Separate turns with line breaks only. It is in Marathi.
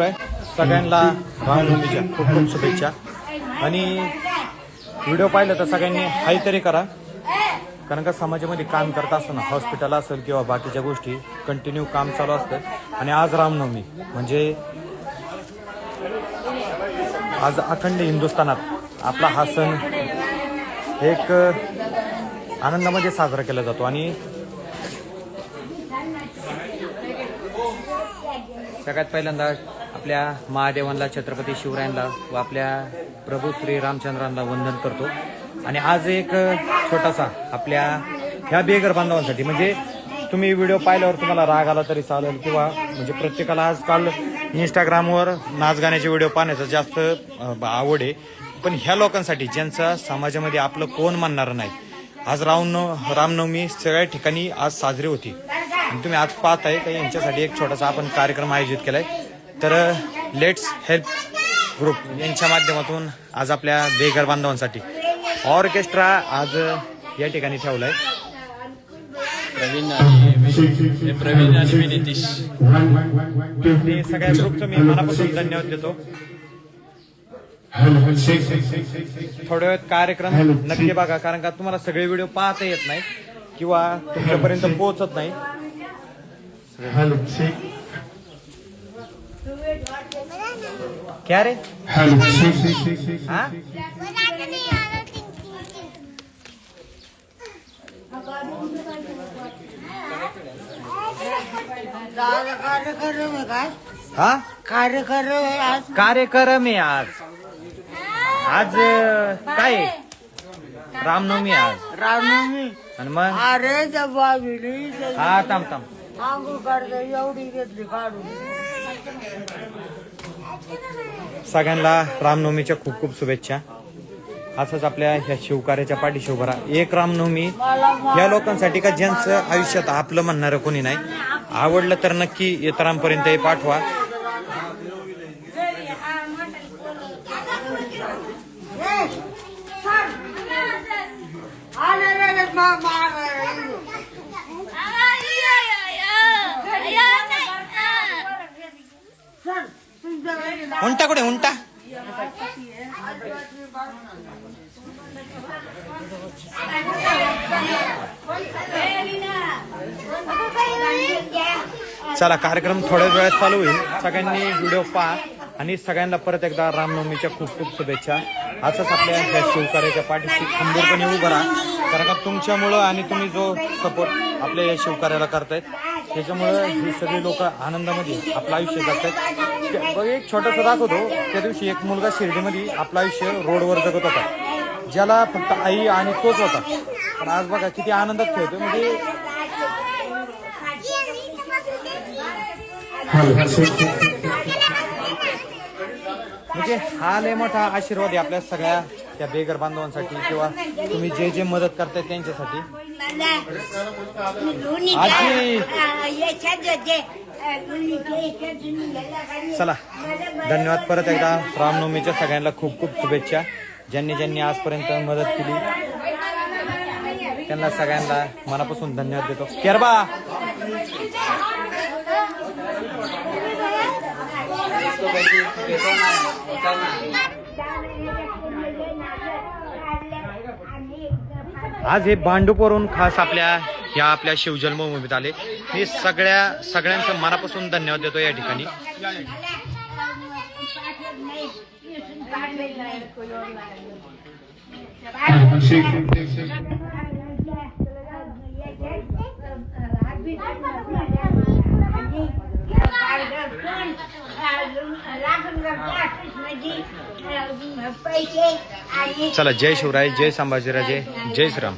काय सगळ्यांना रामनवमीच्या खूप खूप शुभेच्छा. आणि व्हिडिओ पाहिलं तर सगळ्यांनी हाय तरी करा. कारण का समाजामध्ये काम करत असताना हॉस्पिटल असेल किंवा बाकीच्या गोष्टी कंटिन्यू काम चालू असतं. आणि आज रामनवमी. म्हणजे आज अखंड हिंदुस्थानात आपला हा सण एक आनंदामध्ये साजरा केला जातो. आणि सगळ्यात पहिल्यांदा आपल्या महादेवांना छत्रपती शिवरायांना व आपल्या प्रभू श्री रामचंद्रांना वंदन करतो. आणि आज एक छोटासा आपल्या ह्या बेघर बांधवांसाठी म्हणजे तुम्ही व्हिडिओ पाहिल्यावर तुम्हाला राग आला तरी चालेल किंवा म्हणजे प्रत्येकाला आजकाल इंस्टाग्रामवर नाच गाण्याचे व्हिडिओ पाहण्याचा जास्त आवड आहे. पण ह्या लोकांसाठी ज्यांचा समाजामध्ये आपलं कोण मानणार नाही आज रामनव रामनवमी सगळ्या ठिकाणी आज साजरी होती. आणि तुम्ही आज पाहताय का यांच्यासाठी एक छोटासा आपण कार्यक्रम आयोजित केलाय. तर लेट्स हेल्प ग्रुप यांच्या माध्यमातून आज आपल्या बेघर बांधवांसाठी. ऑर्केस्ट्रा आज या ठिकाणी ठेवलाय.
प्रवीण आणि प्रवीण आणि विनितीश
आणि सगळ्या ग्रुपचं मी मनापासून धन्यवाद देतो. थोड्या वेळात कार्यक्रम नक्की बघा कारण का तुम्हाला सगळे व्हिडिओ पाहता येत नाही किंवा तुमच्यापर्यंत पोहोचत नाही क्या रे हा
कार्यक्रम आहे काय
हा
कार्यक्रम आहे आज
कार्यक्रम आहे आज आज अं, काय आहे? रामनवमी आहे आज
रामनवमी
आणि मग
अरे त्या बाबीने
हा थांब थांब
आंघोळ करता एवढी घेतली काढून
सगळ्यांना रामनवमीच्या खूप खूप शुभेच्छा असंच आपल्या ह्या शिवकार्याच्या पाठीशी उभा राहा. एक रामनवमी या लोकांसाठी का ज्यांचं आयुष्यात आपलं म्हणणारं कोणी नाही आवडलं तर नक्की इतरांपर्यंत हे पाठवा
आले
उंटा कुठे? उंटा. चला कार्यक्रम थोड्या वेळात चालू होईल. सगळ्यांनी व्हिडिओ पहा आणि सगळ्यांना परत एकदा रामनवमीच्या खूप खूप शुभेच्छा. असंच आपल्या ह्या शिवकार्याच्या पाठीशी खंबीरपणे उभं राहा. कारण का तुमच्यामुळं आणि तुम्ही जो सपोर्ट आपल्या या शिवकार्याला करतायत त्याच्यामुळं हे सगळी लोक आनंदामध्ये आपलं आयुष्य जगतायत. बघ एक छोटासा दाखवतो. त्या दिवशी एक मुलगा शिर्डीमध्ये आपलं आयुष्य रोडवर जगत होता. ज्याला फक्त आई आणि तोच होता. पण आज बघा किती आनंदात खेळतो म्हणजे म्हणजे हा लय मोठा आशीर्वाद आहे आपल्या सगळ्या त्या बेगर बांधवांसाठी किंवा तुम्ही जे जे मदत करताय त्यांच्यासाठी. चला धन्यवाद परत एकदा रामनवमीच्या सगळ्यांना खूप खूप शुभेच्छा. ज्यांनी ज्यांनी आजपर्यंत मदत केली त्यांना सगळ्यांना मनापासून धन्यवाद देतो. केरबा! आज हे भांडूपवरून खास आपल्या या आपल्या शिवजन्मभूमीत आले. मी सगळ्या सगळ्यांचं मनापासून धन्यवाद देतो या ठिकाणी.
पैसे
चला जय शिवराय जय संभाजीराजे जय श्रीराम